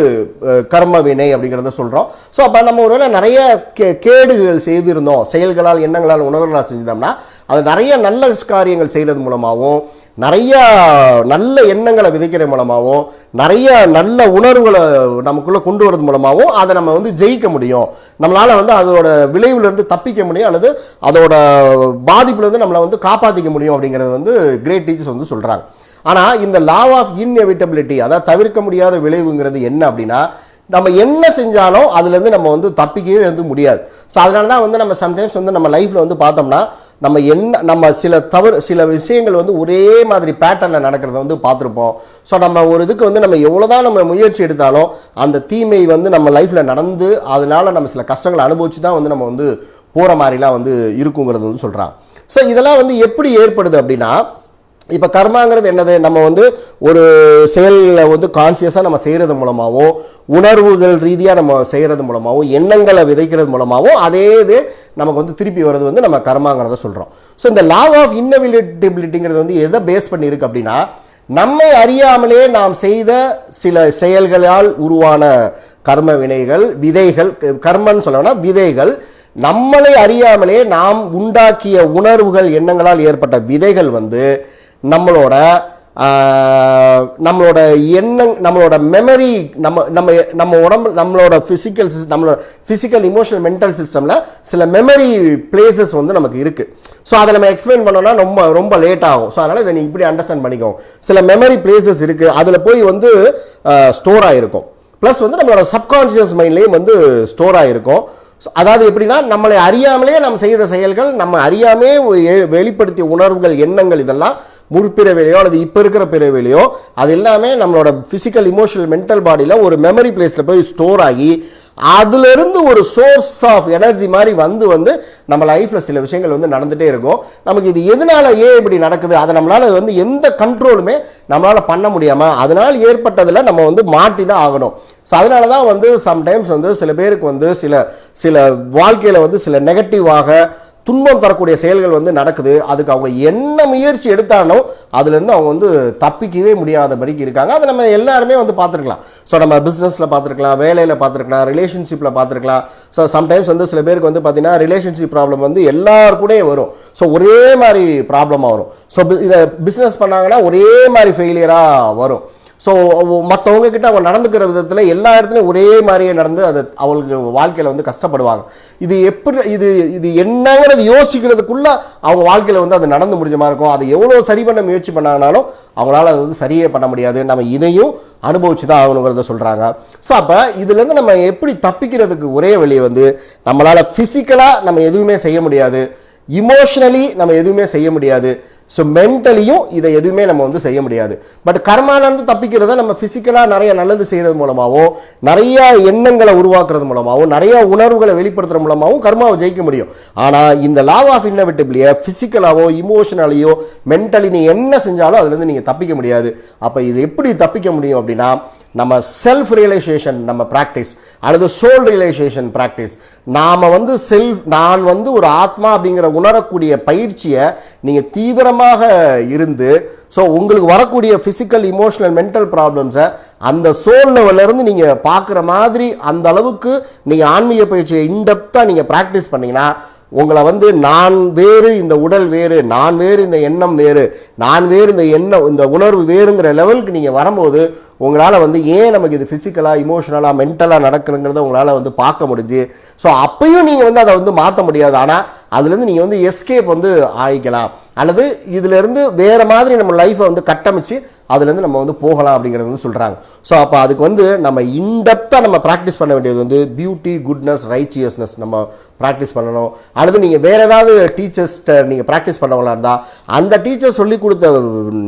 கர்ம வினை அப்படிங்கிறத சொல்கிறோம் ஸோ அப்போ நம்ம ஒருவேளை நிறைய கே கேடுகள் செய்திருந்தோம் செயல்களால் எண்ணங்களால் உணர்வுகளால் செஞ்சிருந்தோம்னா அது நிறைய நல்ல காரியங்கள் செய்கிறது மூலமாகவும் நிறைய நல்ல எண்ணங்களை விதைக்கிற மூலமாகவும் நிறைய நல்ல உணர்வுகளை நமக்குள்ளே கொண்டு வரது மூலமாகவும் அதை நம்ம வந்து ஜெயிக்க முடியும். நம்மளால் வந்து அதோட விளைவுலேருந்து தப்பிக்க முடியும் அல்லது அதோட பாதிப்புலேருந்து நம்மளை வந்து காப்பாற்றிக்க முடியும் அப்படிங்கிறது வந்து கிரேட் டீச்சர்ஸ் வந்து சொல்கிறாங்க ஆனால் இந்த லா ஆஃப் இன்எவிட்டபிலிட்டி அதாவது தவிர்க்க முடியாத விளைவுங்கிறது என்ன அப்படின்னா நம்ம என்ன செஞ்சாலும் அதுலேருந்து நம்ம வந்து தப்பிக்கவே வந்து முடியாது. ஸோ அதனால தான் வந்து நம்ம சம்டைம்ஸ் வந்து நம்ம லைஃப்பில் வந்து பார்த்தோம்னா நம்ம என்ன நம்ம சில தவறு சில விஷயங்கள் வந்து ஒரே மாதிரி பேட்டர்னில் நடக்கிறத வந்து பார்த்துருப்போம். ஸோ நம்ம ஒரு இதுக்கு வந்து நம்ம எவ்வளோ தான் நம்ம முயற்சி எடுத்தாலும் அந்த தீமை வந்து நம்ம லைஃப்பில் நடந்து அதனால் நம்ம சில கஷ்டங்களை அனுபவிச்சு தான் வந்து நம்ம வந்து போகிற மாதிரிலாம் வந்து இருக்குங்கிறது வந்து சொல்கிறான் ஸோ இதெல்லாம் வந்து எப்படி ஏற்படுது அப்படின்னா இப்போ கர்மாங்கிறது என்னது? நம்ம வந்து ஒரு செயலில் வந்து கான்சியஸாக நம்ம செய்கிறது மூலமாகவும் உணர்வுகள் ரீதியாக நம்ம செய்கிறது மூலமாகவும் எண்ணங்களை விதைக்கிறது மூலமாகவும் அதே இது நமக்கு வந்து திருப்பி வர்றது வந்து நம்ம கர்மாங்கிறத சொல்கிறோம் ஸோ இந்த லா ஆஃப் இன்னவிலிட்டிபிலிட்டிங்கிறது வந்து எதை பேஸ் பண்ணியிருக்கு அப்படின்னா நம்மை அறியாமலே நாம் செய்த சில செயல்களால் உருவான கர்ம வினைகள் விதைகள் கர்மன்னு சொல்லணும்னா விதைகள் நம்மளை அறியாமலே நாம் உண்டாக்கிய உணர்வுகள் எண்ணங்களால் ஏற்பட்ட விதைகள் வந்து நம்மளோட நம்மளோட எண்ணங் நம்மளோட மெமரி நம்ம நம்ம நம்ம உடம்பு நம்மளோட ஃபிசிக்கல் சிஸ்டம் நம்மளோட ஃபிசிக்கல் இமோஷனல் மென்டல் சிஸ்டமில் சில மெமரி பிளேசஸ் வந்து நமக்கு இருக்குது ஸோ அதை நம்ம எக்ஸ்பிளைன் பண்ணோம்னா ரொம்ப ரொம்ப லேட் ஆகும். ஸோ அதனால் இதை நீ இப்படி அண்டர்ஸ்டாண்ட் பண்ணிக்கோங்க. சில மெமரி பிளேசஸ் இருக்குது அதில் போய் வந்து ஸ்டோர் ஆகிருக்கும் ப்ளஸ் வந்து நம்மளோட சப்கான்ஷியஸ் மைண்ட்லேயும் வந்து ஸ்டோர் ஆகிருக்கும் ஸோ அதாவது எப்படின்னா நம்மளை அறியாமலே நம்ம செய்த செயல்கள் நம்ம அறியாமே வெளிப்படுத்திய உணர்வுகள் எண்ணங்கள் இதெல்லாம் முற்பிறவிலையோ அல்லது இப்போ இருக்கிற பிறவிலையோ அது எல்லாமே நம்மளோட ஃபிசிக்கல் இமோஷனல் மென்டல் பாடியில் ஒரு மெமரி பிளேஸில் போய் ஸ்டோர் ஆகி அதிலிருந்து ஒரு சோர்ஸ் ஆஃப் எனர்ஜி மாதிரி வந்து வந்து நம்ம லைஃப்பில் சில விஷயங்கள் வந்து நடந்துகிட்டே இருக்கும். நமக்கு இது எதனால ஏன் இப்படி நடக்குது? அதை நம்மளால் வந்து எந்த கண்ட்ரோலுமே நம்மளால் பண்ண முடியாமல் அதனால் ஏற்பட்டதில் நம்ம வந்து மாட்டி தான் ஆகணும். ஸோ அதனால தான் வந்து சம்டைம்ஸ் வந்து சில பேருக்கு வந்து சில சில வாழ்க்கையில் வந்து சில நெகட்டிவாக துன்பம் தரக்கூடிய செயல்கள் வந்து நடக்குது. அதுக்கு அவங்க என்ன முயற்சி எடுத்தாலும் அதுலேருந்து அவங்க வந்து தப்பிக்கவே முடியாதபடிக்கு இருக்காங்க. அதை நம்ம எல்லாருமே வந்து பார்த்துருக்கலாம். ஸோ நம்ம பிஸ்னஸில் பார்த்துருக்கலாம் வேலையில் பார்த்துருக்கலாம் ரிலேஷன்ஷிப்பில் பார்த்துருக்கலாம். ஸோ சம்டைம்ஸ் வந்து சில பேருக்கு வந்து பார்த்தீங்கன்னா ரிலேஷன்ஷிப் ப்ராப்ளம் வந்து எல்லார் வரும். ஸோ ஒரே மாதிரி ப்ராப்ளமாக வரும். ஸோ இதை பிஸ்னஸ் பண்ணாங்கன்னா ஒரே மாதிரி ஃபெயிலியராக வரும். ஸோ மற்றவங்க கிட்ட அவங்க நடந்துக்கிற விதத்தில் எல்லா இடத்துலையும் ஒரே மாதிரியே நடந்து அது அவங்களுக்கு வாழ்க்கையில் வந்து கஷ்டப்படுவாங்க. இது எப்படி இது இது என்னங்கிறது யோசிக்கிறதுக்குள்ளே அவங்க வாழ்க்கையில் வந்து அது நடந்து முடிஞ்ச மாதிரி இருக்கும். அதை எவ்வளோ சரி பண்ண முயற்சி பண்ணாங்கனாலும் அவங்களால அது வந்து சரியே பண்ண முடியாது. நம்ம இதையும் அனுபவிச்சு தான் ஆகணுங்கிறத சொல்கிறாங்க ஸோ அப்போ இதுலேருந்து நம்ம எப்படி தப்பிக்கிறதுக்கு ஒரே வழி வந்து நம்மளால் ஃபிசிக்கலாக நம்ம எதுவுமே செய்ய முடியாது. இமோஷனலி நம்ம எதுவுமே செய்ய முடியாது. ஸோ மென்டலியும் இதை எதுவுமே நம்ம வந்து செய்ய முடியாது. பட் கர்மானந்து தப்பிக்கிறத நம்ம ஃபிசிக்கலாக நிறைய நல்லது செய்கிறது மூலமாகவும் நிறைய எண்ணங்களை உருவாக்குறது மூலமாகவும் நிறைய உணர்வுகளை வெளிப்படுத்துறது மூலமாகவும் கர்மாவை ஜெயிக்க முடியும். ஆனால் இந்த லா ஆஃப் இன்னவிட்டபிளியை ஃபிசிக்கலாகவோ இமோஷனலையோ மென்டலி நீ என்ன செஞ்சாலும் அதுலேருந்து நீங்கள் தப்பிக்க முடியாது. அப்போ இது எப்படி தப்பிக்க முடியும் அப்படின்னா நம்ம செல்ஃப் ரியலைசேஷன் நம்ம ப்ராக்டிஸ் அல்லது சோல் ரியலைசேஷன் ப்ராக்டிஸ் நாம் வந்து செல்ஃப் நான் வந்து ஒரு ஆத்மா அப்படிங்கிற உணரக்கூடிய பயிற்சியை நீங்கள் தீவிரமாக இருந்து ஸோ உங்களுக்கு வரக்கூடிய ஃபிசிக்கல் இமோஷனல் மென்டல் ப்ராப்ளம்ஸை அந்த சோல் லெவல்லேருந்து நீங்கள் பார்க்குற மாதிரி அந்த அளவுக்கு நீங்கள் ஆன்மீக பயிற்சியை இன்டெப்த்தாக நீங்கள் ப்ராக்டிஸ் பண்ணீங்கன்னா உங்களை வந்து நான் வேறு இந்த உடல் வேறு நான் வேறு இந்த எண்ணம் வேறு நான் வேறு இந்த எண்ணம் இந்த உணர்வு வேறுங்கிற லெவலுக்கு நீங்கள் வரும்போது உங்களால் வந்து ஏன் நமக்கு இது ஃபிசிக்கலாக இமோஷனலாக மென்டலாக நடக்கணுங்கிறத உங்களால் வந்து பார்க்க முடிஞ்சு. ஸோ அப்பையும் நீங்கள் வந்து அதை வந்து மாற்ற முடியாது. ஆனால் அதுலேருந்து நீங்கள் வந்து எஸ்கேப் வந்து ஆகிக்கலாம் அல்லது இதிலிருந்து வேறு மாதிரி நம்ம லைஃப்பை வந்து கட்டமைச்சு அதுலேருந்து நம்ம வந்து போகலாம் அப்படிங்கிறது வந்து சொல்கிறாங்க ஸோ அப்போ அதுக்கு வந்து நம்ம இன்டெப்த்தாக நம்ம ப்ராக்டிஸ் பண்ண வேண்டியது வந்து பியூட்டி குட்னஸ் ரைச்சியஸ்னஸ் நம்ம ப்ராக்டிஸ் பண்ணணும். அல்லது நீங்கள் வேறு ஏதாவது டீச்சர்ஸ்கிட்ட நீங்கள் ப்ராக்டிஸ் பண்ணவங்களா இருந்தால் அந்த டீச்சர் சொல்லி கொடுத்த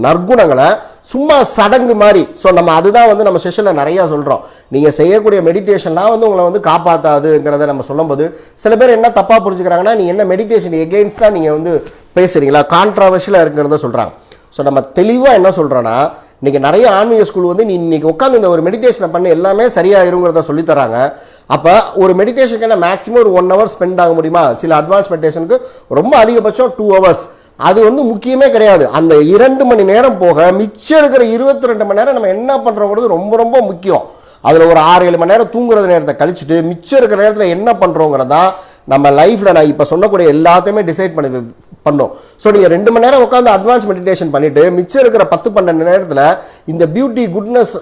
நற்குணங்களை சும்மா சடங்கு மாதிரி ஸோ நம்ம அதுதான் வந்து நம்ம செஷனில் நிறையா சொல்கிறோம் நீங்கள் செய்யக்கூடிய மெடிடேஷன்லாம் வந்து உங்களை வந்து காப்பாற்றாதுங்கிறத நம்ம சொல்லும்போது சில பேர் என்ன தப்பாக புரிஞ்சுக்கிறாங்கன்னா நீ என்ன மெடிடேஷன் எகெயின்ஸ்டாக நீங்கள் வந்து பேசுகிறீங்களா கான்ட்ராவர்ஷியலாக இருக்கிறத சொல்கிறாங்க ஸோ நம்ம தெளிவாக என்ன சொல்கிறோன்னா இன்றைக்கி நிறைய ஆன்மீக ஸ்கூல் வந்து நீ இன்னைக்கு உட்காந்து இந்த ஒரு மெடிடேஷனை பண்ணி எல்லாமே சரியாயிருங்கிறத சொல்லித் தராங்க. அப்போ ஒரு மெடிடேஷனுக்கு என்ன மேக்ஸிமம் ஒரு ஒன் ஹவர் ஸ்பெண்ட் ஆக முடியுமா? சில அட்வான்ஸ் மெடிடேஷனுக்கு ரொம்ப அதிகபட்சம் டூ ஹவர்ஸ் அது வந்து முக்கியமே கிடையாது. அந்த இரண்டு மணி நேரம் போக மிச்சம் இருக்கிற இருபத்தி ரெண்டு மணி நேரம் நம்ம என்ன பண்ணுறோங்கிறது ரொம்ப ரொம்ப முக்கியம். அதில் ஒரு ஆறு ஏழு மணி நேரம் தூங்குறது நேரத்தை கழிச்சுட்டு மிச்சம் இருக்கிற நேரத்தில் என்ன பண்ணுறோங்கிறதா நம்ம லைஃப்பில் நான் இப்போ சொன்னக்கூடிய எல்லாத்தையுமே டிசைட் பண்ணது பண்ணோம். ஸோ நீங்கள் ரெண்டு மணி நேரம் உட்காந்து அட்வான்ஸ் மெடிடேஷன் பண்ணிட்டு மிச்சம் இருக்கிற பத்து பன்னெண்டு நேரத்தில் இந்த பியூட்டி குட்னஸ்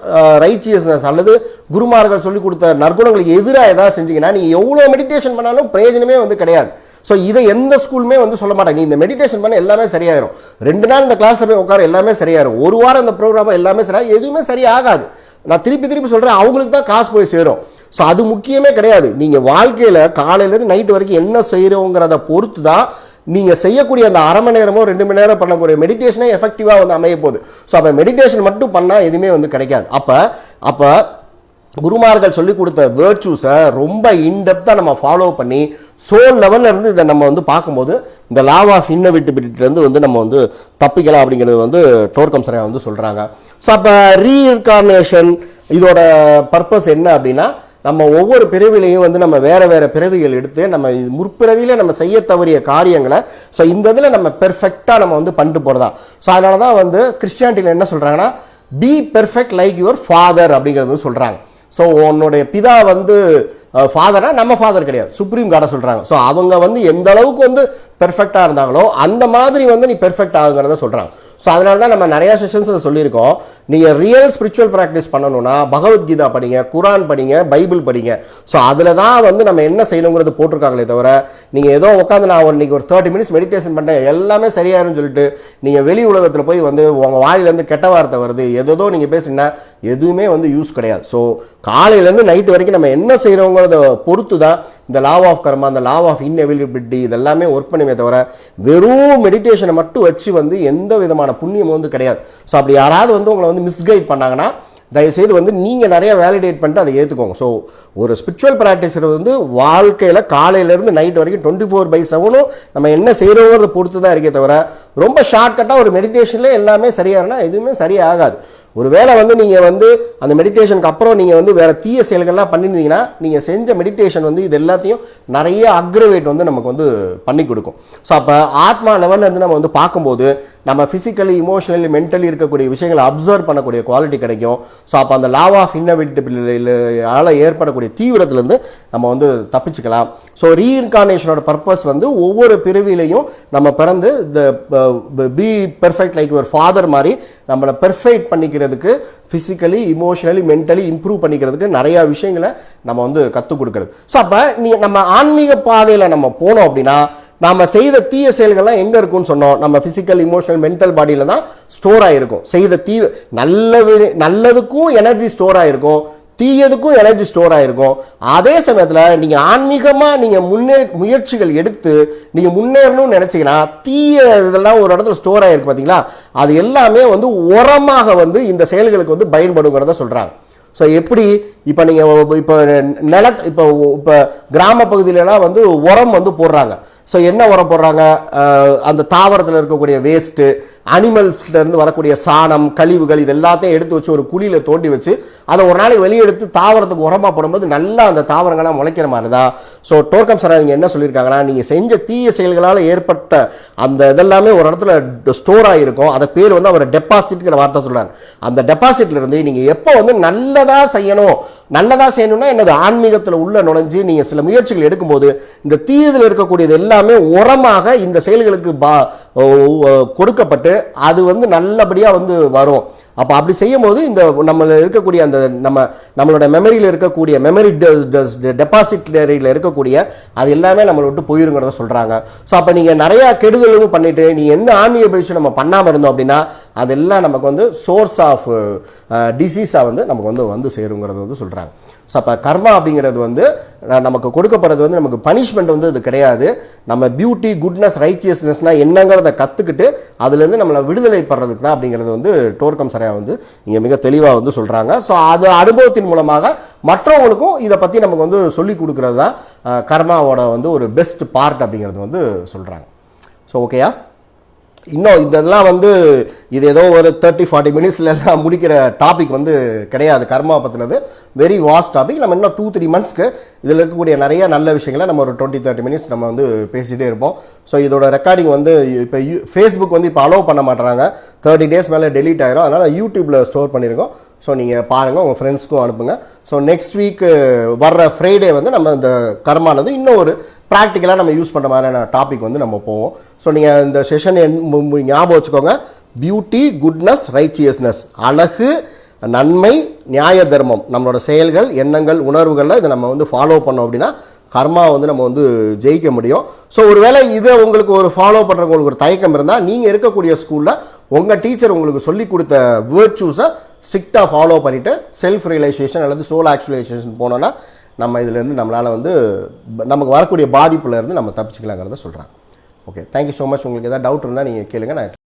ரைச்சியஸ்னஸ் அல்லது குருமார்கள் சொல்லி கொடுத்த நற்குணங்களுக்கு எதிராக ஏதாவது செஞ்சீங்கன்னா நீங்கள் எவ்வளோ மெடிடேஷன் பண்ணாலும் பிரயோஜனமே வந்து கிடையாது. ஸோ இதை எந்த ஸ்கூலுமே வந்து சொல்ல மாட்டாங்க. நீ இந்த மெடிடேஷன் பண்ண எல்லாமே சரியாயிரும். ரெண்டு நாள் இந்த கிளாஸில் போய் உட்கார எல்லாமே சரியாயிரும். ஒரு வாரம் இந்த ப்ரோக்ராம் எல்லாமே சரியாக எதுவுமே சரியாகாது. நான் திருப்பி திருப்பி சொல்கிறேன் அவங்களுக்கு தான் காசு போய் சேரும். ஸோ அது முக்கியமே கிடையாது. நீங்கள் வாழ்க்கையில் காலையிலேருந்து நைட்டு வரைக்கும் என்ன செய்கிறோங்கிறத பொறுத்து தான் நீங்கள் செய்யக்கூடிய அந்த அரை மணி நேரமோ ரெண்டு மணி நேரம் பண்ணக்கூடிய மெடிடேஷனே எஃபெக்டிவாக வந்து அமைய போகுது. ஸோ அப்போ மெடிடேஷன் மட்டும் பண்ணால் எதுவுமே வந்து கிடைக்காது. அப்போ அப்போ குருமார்கள் சொல்லி கொடுத்த வேர்ச்சூஸை ரொம்ப இன்டெப்த்தாக நம்ம ஃபாலோ பண்ணி சோல் லெவலில் இருந்து இதை நம்ம வந்து பார்க்கும்போது இந்த லாவ் ஆஃப் இன்னவிட்டபிலிட்டிலேருந்து வந்து நம்ம வந்து தப்பிக்கலாம் அப்படிங்கிறது வந்து டோர்கம் சரையா வந்து சொல்கிறாங்க ஸோ அப்போ ரீஇன்கார்னேஷன் இதோட பர்பஸ் என்ன அப்படின்னா நம்ம ஒவ்வொரு பிறவிலையும் வந்து நம்ம வேறு வேறு பிறவிகள் எடுத்து நம்ம முற்பிறவியில் நம்ம செய்ய தவறிய காரியங்களை ஸோ இந்த இதில் நம்ம பெர்ஃபெக்டாக நம்ம வந்து பண்ணிட்டு போகிறதா ஸோ அதனால தான் வந்து கிறிஸ்டியானிட்டியில் என்ன சொல்கிறாங்கன்னா be perfect like your father அப்படிங்கிறது வந்து சொல்கிறாங்க ஸோ உன்னுடைய பிதா வந்து ஃபாதரா நம்ம ஃபாதர் கிடையாது. சுப்ரீம் கார்டை சொல்கிறாங்க ஸோ அவங்க வந்து எந்த அளவுக்கு வந்து பெர்ஃபெக்டாக இருந்தாங்களோ அந்த மாதிரி வந்து நீ பெர்ஃபெக்ட் ஆகுங்கிறத சொல்கிறாங்க ஸோ அதனால தான் நம்ம நிறையா செஷன்ஸில் சொல்லியிருக்கோம். நீங்கள் ரியல் ஸ்பிரிச்சுவல் ப்ராக்டிஸ் பண்ணணும்னா பகவத்கீதா படிங்க குரான் படிங்க பைபிள் படிங்க. ஸோ அதில் தான் வந்து நம்ம என்ன செய்யணுங்கிறது போட்டிருக்காங்களே தவிர நீங்கள் ஏதோ உட்காந்து நான் ஒரு ஒரு தேர்ட்டி மினிட்ஸ் மெடிடேஷன் பண்ணேன் எல்லாமே சரியாயிருன்னு சொல்லிட்டு நீங்கள் வெளி உலகத்தில் போய் வந்து உங்கள் வாயிலேருந்து கெட்ட வார்த்தை வருது எதோ நீங்கள் பேசுனா எதுவுமே வந்து யூஸ் கிடையாது. ஸோ காலையிலேருந்து நைட்டு வரைக்கும் நம்ம என்ன செய்கிறோங்கிறத பொறுத்து தான் இந்த லாவ் ஆஃப் கர்மா அந்த லாவ் ஆஃப் இன்எவிலிபிலிட்டி இதெல்லாமே ஒர்க் பண்ணுமே தவிர வெறும் மெடிடேஷனை மட்டும் வச்சு வந்து எந்த விதமான புண்ணியம் வந்து கிடையாது. ஸோ அப்படி யாராவது வந்து உங்களை வந்து மிஸ்கைட் பண்ணாங்கன்னா தயவுசெய்து வந்து நீங்கள் நிறைய வேலிடேட் பண்ணிட்டு அதை ஏற்றுக்கோங்க ஸோ ஒரு ஸ்பிரிச்சுவல் ப்ராக்டிஸர் வந்து வாழ்க்கையில் காலையிலேருந்து நைட் வரைக்கும் டுவெண்ட்டி ஃபோர் பை செவனும் நம்ம என்ன செய்கிறோங்கிறத பொறுத்து தான் இருக்கே தவிர ரொம்ப ஷார்ட்கட்டாக ஒரு மெடிடேஷனில் எல்லாமே சரியாகனா எதுவுமே சரியாகாது. ஒருவேளை வந்து நீங்கள் வந்து அந்த மெடிடேஷனுக்கு அப்புறம் நீங்கள் வந்து வேறு தீய செயல்கள்லாம் பண்ணியிருந்தீங்கன்னா நீங்கள் செஞ்ச மெடிடேஷன் வந்து இது எல்லாத்தையும் நிறைய அக்ரவேட் வந்து நமக்கு வந்து பண்ணி கொடுக்கும். ஸோ அப்போ ஆத்மா லெவலில் இருந்து நம்ம வந்து பார்க்கும்போது நம்ம ஃபிசிக்கலி இமோஷனலி மென்டலி இருக்கக்கூடிய விஷயங்களை அப்சர்வ் பண்ணக்கூடிய குவாலிட்டி கிடைக்கும். ஸோ அப்போ அந்த லாவ் ஆஃப் இன்னவிட்டபிளால் ஏற்படக்கூடிய தீவிரத்துலேருந்து நம்ம வந்து தப்பிச்சுக்கலாம் ஸோ ரீஇன்கார்னேஷனோட பர்பஸ் வந்து ஒவ்வொரு பிரிவிலையும் நம்ம பிறந்து இந்த பி பெர்ஃபெக்ட் லைக் ஒரு ஃபாதர் மாதிரி நம்மளை பெர்ஃபெக்ட் பண்ணிக்கிற பண்ணிக்கிறதுக்கு ஃபிசிக்கலி இமோஷனலி மென்டலி இம்ப்ரூவ் பண்ணிக்கிறதுக்கு நிறையா விஷயங்களை நம்ம வந்து கற்றுக் கொடுக்குறது. ஸோ அப்போ நீ நம்ம ஆன்மீக பாதையில் நம்ம போனோம் அப்படின்னா நாம செய்த தீய செயல்கள்லாம் எங்க இருக்கும்னு சொன்னோம். நம்ம பிசிக்கல் இமோஷனல் மென்டல் பாடியில தான் ஸ்டோர் ஆயிருக்கும். செய்த தீ நல்ல நல்லதுக்கும் எனர்ஜி ஸ்டோர் ஆயிருக்கும். தீயதுக்கும் எனர்ஜி ஸ்டோர் ஆகிருக்கும் அதே சமயத்தில் நீங்கள் ஆன்மீகமாக நீங்கள் முன்னே முயற்சிகள் எடுத்து நீங்கள் முன்னேறணும்னு நினச்சிங்கன்னா தீய இதெல்லாம் ஒரு இடத்துல ஸ்டோர் ஆகிருக்கு பார்த்தீங்களா அது எல்லாமே வந்து உரமாக வந்து இந்த செயல்களுக்கு வந்து பயன்படுங்கிறத சொல்கிறாங்க ஸோ எப்படி? இப்போ நீங்கள் இப்போ நில இப்போ இப்போ கிராம பகுதியிலலாம் வந்து உரம் வந்து போடுறாங்க. ஸோ என்ன உரம் போடுறாங்க? அந்த தாவரத்தில் இருக்கக்கூடிய வேஸ்ட்டு அனிமல்ஸ்லேருந்து வரக்கூடிய சாணம் கழிவுகள் இது எல்லாத்தையும் எடுத்து வச்சு ஒரு குழியில் தோண்டி வச்சு அதை ஒரு நாளைக்கு வெளியே எடுத்து தாவரத்துக்கு உரமாக போடும்போது நல்லா அந்த தாவரங்கள்லாம் முளைக்கிற மாதிரி தான் ஸோ டோர்கம் சார் இங்கே என்ன சொல்லியிருக்காங்கன்னா நீங்கள் செஞ்ச தீய செயல்களால் ஏற்பட்ட அந்த இதெல்லாமே ஒரு இடத்துல ஸ்டோர் ஆகிருக்கும் அதை பேர் வந்து அவர் டெபாசிட்ங்கிற வார்த்தை சொல்கிறார் அந்த டெபாசிட்லேருந்து நீங்கள் எப்போ வந்து நல்லதாக செய்யணும்? நல்லதாக செய்யணும்னா என்னது? ஆன்மீகத்தில் உள்ள நுழைஞ்சு நீங்கள் சில முயற்சிகள் எடுக்கும்போது இந்த தீயதில் இருக்கக்கூடியது எல்லாமே உரமாக இந்த செயல்களுக்கு பா கொடுக்கப்பட்டு அது வந்து நல்லபடியாக வந்து வரும். அப்போ அப்படி செய்யும் போது இந்த நம்ம இருக்கக்கூடிய அந்த நம்ம நம்மளோட மெமரியில் இருக்கக்கூடிய மெமரி டெபாசிட்டரியில் இருக்கக்கூடிய அது எல்லாமே நம்மளை விட்டு போயிருங்கிறத சொல்கிறாங்க ஸோ அப்போ நீங்கள் நிறையா கெடுதலும் பண்ணிட்டு நீ எந்த ஆன்மீக பயிற்சியும் நம்ம பண்ணாமல் இருந்தோம் அப்படின்னா அதெல்லாம் நமக்கு வந்து சோர்ஸ் ஆஃப் டிசீஸாக வந்து நமக்கு வந்து வந்து சேருங்கிறது வந்து சொல்கிறாங்க ஸோ அப்போ கர்மா அப்படிங்கிறது வந்து நமக்கு கொடுக்கப்படுறது வந்து நமக்கு பனிஷ்மெண்ட் வந்து இது கிடையாது. நம்ம பியூட்டி குட்னஸ் ரைச்சியஸ்னஸ்னால் என்னங்கிறத கற்றுக்கிட்டு அதுலேருந்து நம்மளை விடுதலை படுறதுக்கு தான் அப்படிங்கிறது வந்து டோர்க்கம் சரையா வந்து இங்கே மிக தெளிவாக வந்து சொல்கிறாங்க ஸோ அது அனுபவத்தின் மூலமாக மற்றவங்களுக்கும் இதை பற்றி நமக்கு வந்து சொல்லி கொடுக்குறது தான் கர்மாவோட வந்து ஒரு பெஸ்ட் பார்ட் அப்படிங்கிறது வந்து சொல்கிறாங்க ஸோ ஓகேயா இன்னும் இதெல்லாம் வந்து இது ஏதோ ஒரு தேர்ட்டி ஃபார்ட்டி மினிட்ஸ்லாம் முடிக்கிற டாபிக் வந்து கிடையாது. கர்மா பற்றினது வெரி வாஸ்ட் டாபிக் நம்ம இன்னும் டூ த்ரீ மந்த்ஸ்க்கு இதில் இருக்கக்கூடிய நிறைய நல்ல விஷயங்களை நம்ம ஒரு டுவெண்ட்டி தேர்ட்டி மினிட்ஸ் நம்ம வந்து பேசிகிட்டே இருப்போம். ஸோ இதோட ரெக்கார்டிங் வந்து இப்போ யூ ஃபேஸ்புக் வந்து இப்போ அலோவ் பண்ண மாட்டுறாங்க தேர்ட்டி டேஸ் மேலே டெலீட் ஆகிரும் அதனால் யூடியூப்பில் ஸ்டோர் பண்ணியிருக்கோம் ஸோ நீங்கள் பாருங்கள் உங்கள் ஃப்ரெண்ட்ஸ்க்கும் அனுப்புங்க. ஸோ நெக்ஸ்ட் வீக் வர்ற ஃப்ரைடே வந்து நம்ம இந்த கர்மானது இன்னும் ஒரு ப்ராக்டிக்கலாக நம்ம யூஸ் பண்ணுற மாதிரியான டாபிக் வந்து நம்ம போவோம். ஸோ நீங்கள் இந்த செஷன் ஞாபகம் வச்சுக்கோங்க. பியூட்டி குட்னஸ் ரைச்சியஸ்னஸ் அழகு நன்மை நியாய தர்மம். நம்மளோட செயல்கள் எண்ணங்கள் உணர்வுகளில் இதை நம்ம வந்து ஃபாலோ பண்ணோம் அப்படின்னா கர்மா வந்து நம்ம வந்து ஜெயிக்க முடியும். ஸோ ஒருவேளை இதை உங்களுக்கு ஒரு ஃபாலோ பண்ணுறவங்களுக்கு ஒரு தயக்கம் இருந்தால் நீங்கள் இருக்கக்கூடிய ஸ்கூலில் உங்கள் டீச்சர் உங்களுக்கு சொல்லி கொடுத்த வேர்ச்சூஸை ஸ்ட்ரிக்டாக ஃபாலோ பண்ணிவிட்டு செல்ஃப் ரியலைசேஷன் அல்லது சோல் ஆக்சுவலைசேஷன் போனோன்னா நம்ம இதிலேருந்து நம்மளால் வந்து நமக்கு வரக்கூடிய பாதிப்புலேருந்து நம்ம தப்பிச்சுக்கலாங்கிறத சொல்கிறாங்க ஓகே தேங்க்யூ ஸோ மச் உங்களுக்கு எதாவது டவுட் இருந்தால் நீங்கள் கேளுங்கள் நான்